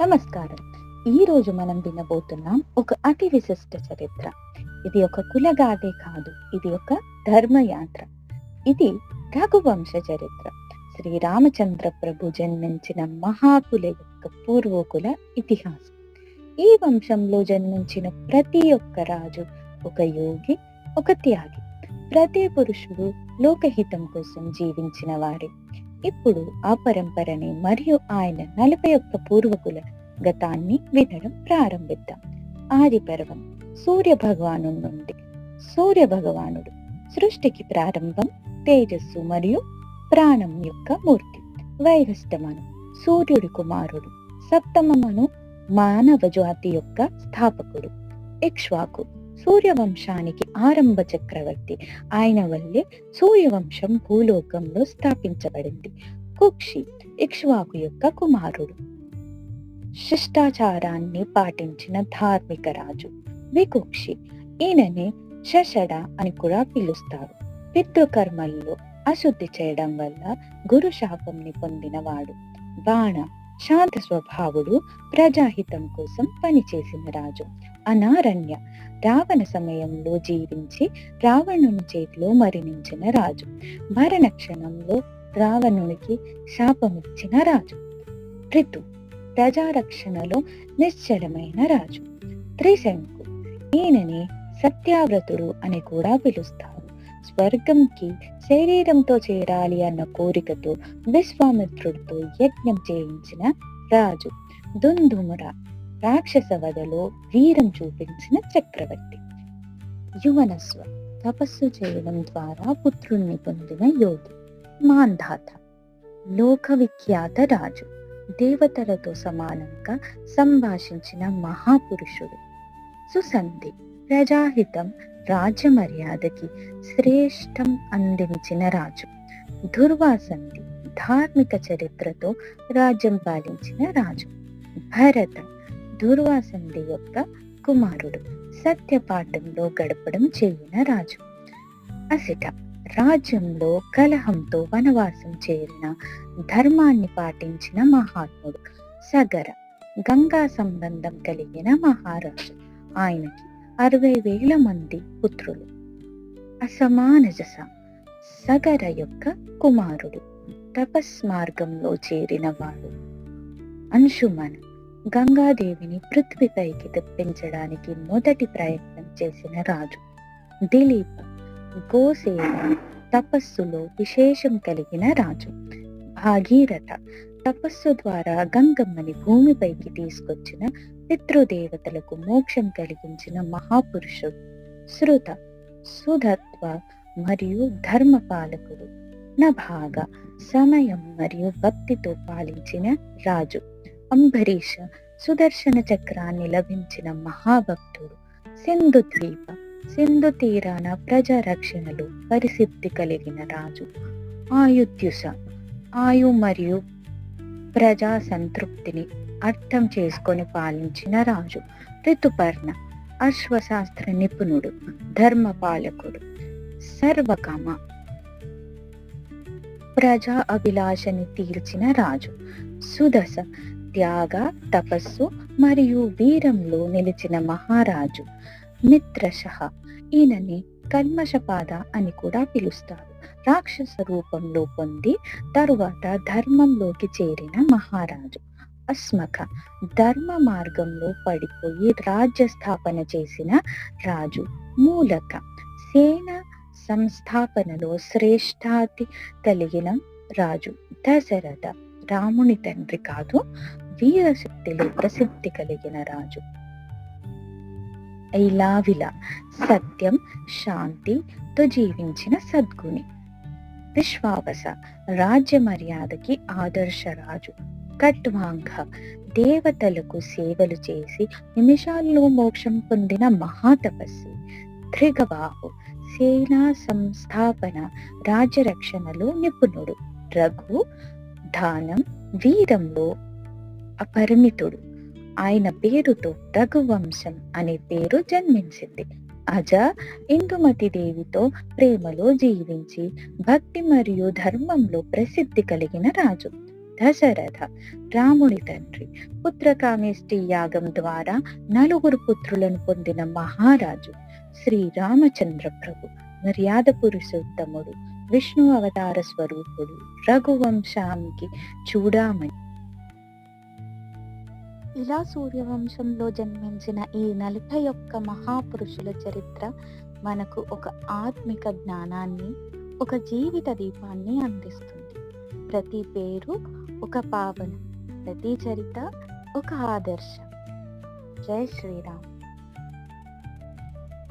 నమస్కారం. ఈ రోజు మనం వినబోతున్నాం ఒక అతి విశిష్ట చరిత్ర. ఇది ఒక కులగాథే కాదు ఇది ఒక ధర్మయాత్ర. ఇది రఘువంశ చరిత్ర. శ్రీరామచంద్ర ప్రభు జన్మించిన మహాకుల యొక్క పూర్వకుల ఇతిహాసం. ఈ వంశంలో జన్మించిన ప్రతి ఒక్క రాజు ఒక యోగి ఒక త్యాగి. ప్రతి పురుషుడు లోకహితం కోసం జీవించిన వారే ఇప్పుడు ఆ పరంపరని మరియు ఆయన నలభై ఒక్క పూర్వకుల గతాన్ని వినడం ప్రారంభిద్దాం. ఆది పర్వం సూర్య భగవాను నుండి సూర్య భగవానుడు సృష్టికి ప్రారంభం తేజస్సు మరియు ప్రాణం యొక్క మూర్తి. వైరష్టమను సూర్యుడి కుమారుడు సప్తమమను మానవ జాతి యొక్క స్థాపకుడు ఇక్ష్వాకు. సూర్యవంశానికి ఆరంభ చక్రవర్తి ఆయన వల్లే సూర్యవంశం భూలోకంలో స్థాపించబడింది. కుక్షి ఇక్ష్వాకు యొక్క కుమారుడు. శిష్టాచారాన్ని పాటించిన ధార్మిక రాజు వికుక్షి. ఈయనని శషడ అని కూడా పిలుస్తారు. పితృకర్మల్లో అశుద్ధి చేయడం వల్ల గురు శాపంని పొందినవాడు బాణ శాంత స్వభావుడు ప్రజాహితం కోసం పనిచేసిన రాజు. అనారణ్య. రావణ సమయంలో జీవించి రావణుని చేతిలో మరణించిన రాజు. మరణ క్షణంలో రావణునికి శాపమిచ్చిన రాజు. ఋతు ప్రజారక్షణలో నిశ్చలమైన రాజు. త్రిశంకు ఈయనని సత్యావ్రతుడు అని కూడా పిలుస్తారు. స్వర్గంకి శరీరంతో చేరాలి అన్న కోరికతో విశ్వామిత్రుడితో యజ్ఞం చేయించిన రాజు దుందుముర. రాక్షస వధలో వీరం చూపించిన చక్రవర్తి. యువనస్వ తపస్సు చేయడం ద్వారా పుత్రుణ్ణి పొందిన యోగి మాంధాత. లోక విఖ్యాత రాజు దేవతలతో సమానంగా సంభాషించిన మహాపురుషుడు. సుసంధి ప్రజాహితం రాజ్య మర్యాదకి శ్రేష్టం అందించిన రాజు. దుర్వాసంధి ధార్మిక చరిత్రతో రాజ్యం పాలించిన రాజు. భరత దుర్వాసంధి యొక్క కుమారుడు. సత్యపాఠంలో గడపడం చేయిన రాజు. అసిట రాజ్యంలో కలహంతో వనవాసం చేరిన ధర్మాన్ని పాటించిన మహాత్ముడు. సగర గంగా సంబంధం కలిగిన మహారాజు. ఆయనకి అరవై వేల మంది పుత్రులు. అసమానజస సగర యొక్క కుమారుడు. తపస్ మార్గంలో చేరిన వాడు. అంశుమన్ గంగాదేవిని పృథ్వీపైకి తెప్పించడానికి మొదటి ప్రయత్నం చేసిన రాజు. దిలీప గోసేవ తపస్సులో విశేషం కలిగిన రాజు. భాగీరథ తపస్సు ద్వారా గంగమ్మని భూమిపైకి తీసుకొచ్చిన పితృదేవతలకు మోక్షం కలిగించిన మహాపురుషుడు. శృత సుధత్వ మరియు ధర్మపాలకుడు. నభాగ సమయం మరియు భక్తితో పాలించిన రాజు. అంబరీష సుదర్శన చక్రాన్ని లభించిన మహాభక్తుడు. సింధు ద్వీప సింధు తీరాన ప్రజా పరిసిద్ధి కలిగిన రాజు. ఆయుధ్యుష ఆయు మరియు ప్రజా సంతృప్తిని అర్థం చేసుకొని పాలించిన రాజు. ఋతుపర్ణ అశ్వశాస్త్ర నిపుణుడు ధర్మపాలకుడు. సర్వకామ ప్రజా అభిలాషని తీర్చిన రాజు. సుదశ త్యాగ తపస్సు మరియు వీరంలో నిలిచిన మహారాజు మిత్రశ ఈయనని కల్మషపాద అని కూడా పిలుస్తారు. రాక్షస రూపంలో పొంది తరువాత ధర్మంలోకి చేరిన మహారాజు అస్మక. ధర్మ మార్గంలో పడిపోయి రాజ్య స్థాపన చేసిన రాజు మూలక. సేన సంస్థాపనలో శ్రేష్టాతి కలిగిన రాజు దశరథ. రాముని తండ్రి కాదు వీరశక్తిలో ప్రసిద్ధి కలిగిన రాజు ఐలావిల సత్యం శాంతితో జీవించిన సద్గుణి విశ్వావస రాజ్య మర్యాదకి ఆదర్శ రాజు కట్వాంగ దేవతలకు సేవలు చేసి నిమిషాల్లో మోక్షం పొందిన మహాతపస్వి త్రిగబాహు సేనా సంస్థాపన రాజ్యరక్షణలో నిపుణుడు రఘు దానం వీరంలో అపరిమితుడు. ఆయన పేరుతో రఘువంశం అనే పేరు జన్మించింది. అజ ఇందుమతి దేవితో ప్రేమలో జీవించి భక్తి మరియు ధర్మంలో ప్రసిద్ధి కలిగిన రాజు. దశరథ రాముడి తండ్రి పుత్రకామేష్టి యాగం ద్వారా నలుగురు పుత్రులను పొందిన మహారాజు శ్రీరామచంద్ర ప్రభు మర్యాద పురుషోత్తముడు విష్ణు అవతార స్వరూపుడు రఘువంశానికి చూడామణి. ఇలా సూర్యవంశంలో జన్మించిన ఈ నలభై ఒక్క మహాపురుషుల చరిత్ర మనకు ఒక ఆత్మిక జ్ఞానాన్ని ఒక జీవిత దీపాన్ని అందిస్తుంది. ప్రతి పేరు ఒక పావన ప్రతి చరిత ఒక ఆదర్శం. జై శ్రీరామ్.